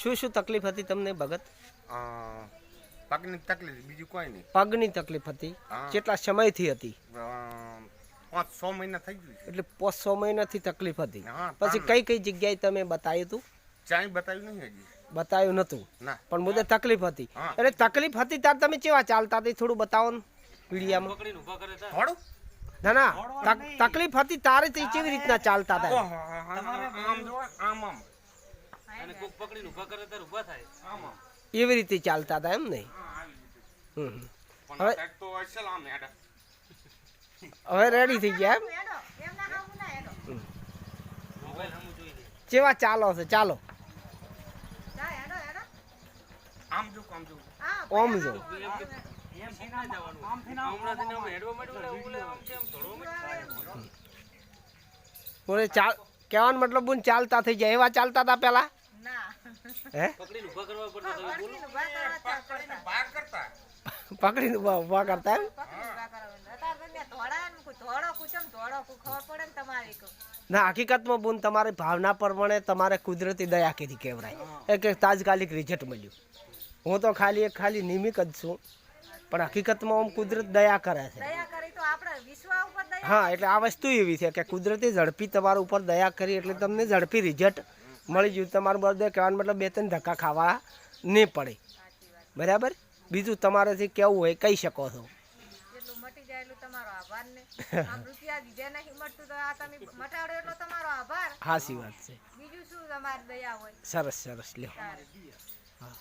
શું શું તકલીફ હતી તમને ભગત? પગની તકલીફ બીજું કોઈ નહીં. પગની તકલીફ હતી. કેટલા સમયથી હતી? પાંચ છ મહિના થઈ ગયું એટલે પાંચ છ મહિનાથી તકલીફ હતી. પછી કઈ કઈ જગ્યાએ તમે બતાવ્યું હતું? ક્યાંય બતાવ્યું નહીં હજી. બતાવ્યું નતું પણ મુદ્દે તકલીફ હતી. એટલે તકલીફ હતી ત્યારે તમે કેવા ચાલતા હતી? થોડું બતાવો ને વીડિયામાં થોડું? ના ના. તકલીફ હતી તારે તે કેવી રીતના ચાલતા હતા? આમ આમ. એવી રીતે ચાલતા હતા એમ નહીં? હમ હમ. પણ હવે- રેડી થઈ ગયા એમ? કેવા ચાલો છે ચાલો. આમ જો આમ જો. ઓમ જો. ચાલ કહેવાનો મતલબ બોન ચાલતા થઈ જાય એવા ચાલતા હતા પેલા? હે? બહાર કરતા. પકડીને ઊભા ઊભા કરતા એમ? ના? હકીકતમાં બોન તમારી ભાવના પ્રમાણે તમારે કુદરતી દયા કીધી કહેવાય એક એક તાત્કાલિક રિઝલ્ટ મળ્યું. હું તો ખાલી એક ખાલી નિમિક જ છું. પણ હકીકતમાં આમ કુદરત દયા કરે છે. હા એટલે આ વસ્તુ એવી છે કે કુદરતી ઝડપી તમારા ઉપર દયા કરી એટલે તમને ઝડપી રિઝલ્ટ મળી ગયું. તમારું બધે કહેવાનું મતલબ બે ત્રણ ધક્કા ખાવા નહીં પડે. બરાબર? બીજું તમારાથી કેવું હોય કહી શકો છો? હાસી વાત છે. સરસ સરસ. લ્યો. હા.